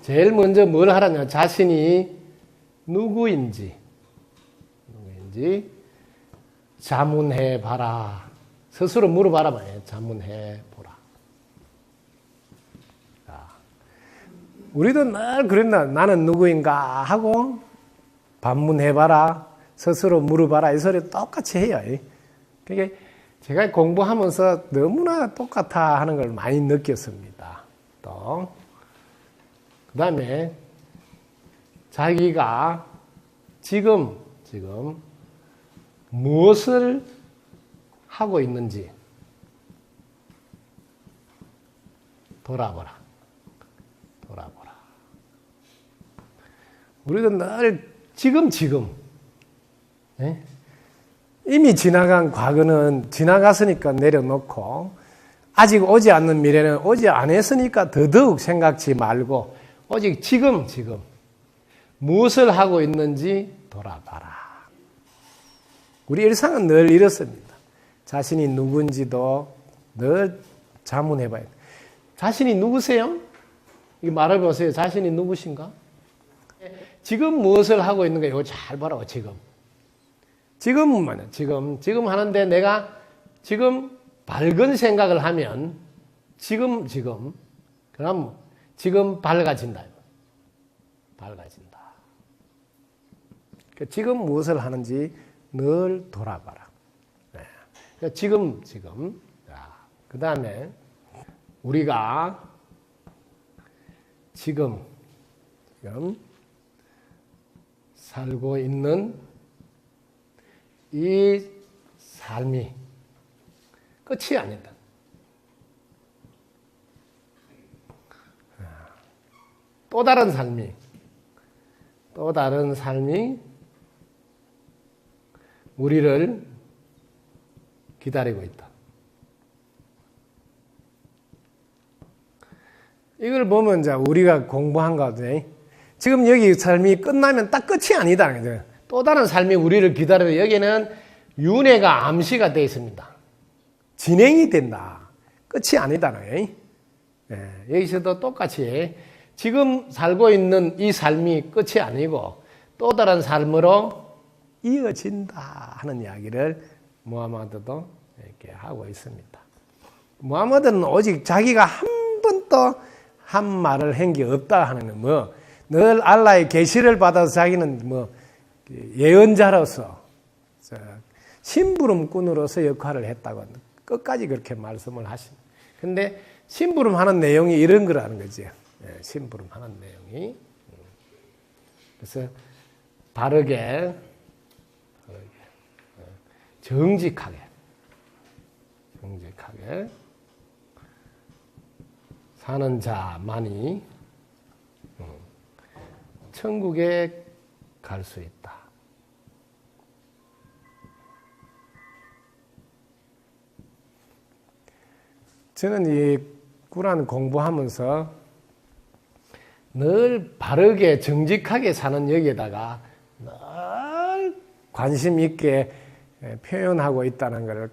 제일 먼저 뭘 하라냐? 자신이 누구인지, 누구인지 자문해 봐라. 스스로 물어봐라. 자문해 보라. 자, 우리도 늘 그랬나? 나는 누구인가 하고 반문해 봐라. 스스로 물어봐라. 이 소리 똑같이 해요. 그게 제가 공부하면서 너무나 똑같아 하는 걸 많이 느꼈습니다. 또, 그 다음에 자기가 지금, 지금 무엇을 하고 있는지 돌아보라. 돌아보라. 우리도 늘 지금, 지금. 예? 이미 지나간 과거는 지나갔으니까 내려놓고 아직 오지 않는 미래는 오지 않았으니까 더더욱 생각지 말고 오직 지금 지금 무엇을 하고 있는지 돌아봐라. 우리 일상은 늘 이렇습니다. 자신이 누군지도 늘 자문해 봐야 돼. 자신이 누구세요? 이 말해 보세요. 자신이 누구신가? 지금 무엇을 하고 있는가? 이거 잘 봐라. 지금. 지금만 지금 지금 하는데 내가 지금 밝은 생각을 하면 지금 지금 그럼 지금 밝아진다. 밝아진다. 그러니까 지금 무엇을 하는지 늘 돌아봐라. 네. 그러니까 지금 지금 그 다음에 우리가 지금 지금 살고 있는 이 삶이 끝이 아니다. 또 다른 삶이, 또 다른 삶이 우리를 기다리고 있다. 이걸 보면 이제 우리가 공부한 가운데 지금 여기 삶이 끝나면 딱 끝이 아니다. 또 다른 삶이 우리를 기다리는 여기는 윤회가 암시가 되어 있습니다. 진행이 된다. 끝이 아니다는. 예, 여기서도 똑같이 지금 살고 있는 이 삶이 끝이 아니고 또 다른 삶으로 이어진다 하는 이야기를 무하마드도 이렇게 하고 있습니다. 무하마드는 오직 자기가 한 번도 한 말을 한 게 없다 하는 뭐 늘 알라의 계시를 받아서 자기는 뭐 예언자로서 심부름꾼으로서 역할을 했다고 끝까지 그렇게 말씀을 하십니다. 근데 심부름하는 내용이 이런 거라는 거죠. 심부름하는 내용이 그래서 바르게, 정직하게, 정직하게 사는 자만이 천국에 갈 수 있다. 저는 이 꾸란 공부하면서 늘 바르게 정직하게 사는 여기에다가 늘 관심 있게 표현하고 있다는 것을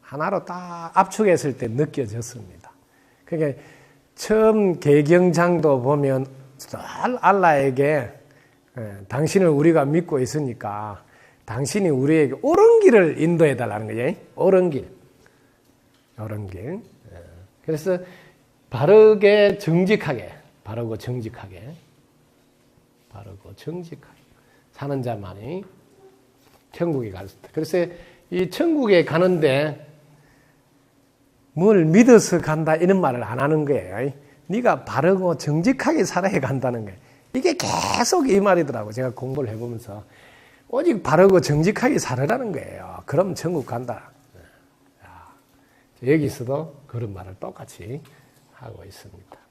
하나로 딱 압축했을 때 느껴졌습니다. 그게 처음 개경장도 보면 늘 알라에게 당신을 우리가 믿고 있으니까 당신이 우리에게 옳은 길을 인도해 달라는 거예요. 옳은 길. 옳은 길. 그래서 바르게 정직하게, 바르고 정직하게, 바르고 정직하게 사는 자만이 천국에 갈 수 있다. 그래서 이 천국에 가는데 뭘 믿어서 간다 이런 말을 안 하는 거예요. 네가 바르고 정직하게 살아야 간다는 거예요. 이게 계속 이 말이더라고. 제가 공부를 해보면서 오직 바르고 정직하게 살으라는 거예요. 그럼 천국 간다. 여기서도 그런 말을 똑같이 하고 있습니다.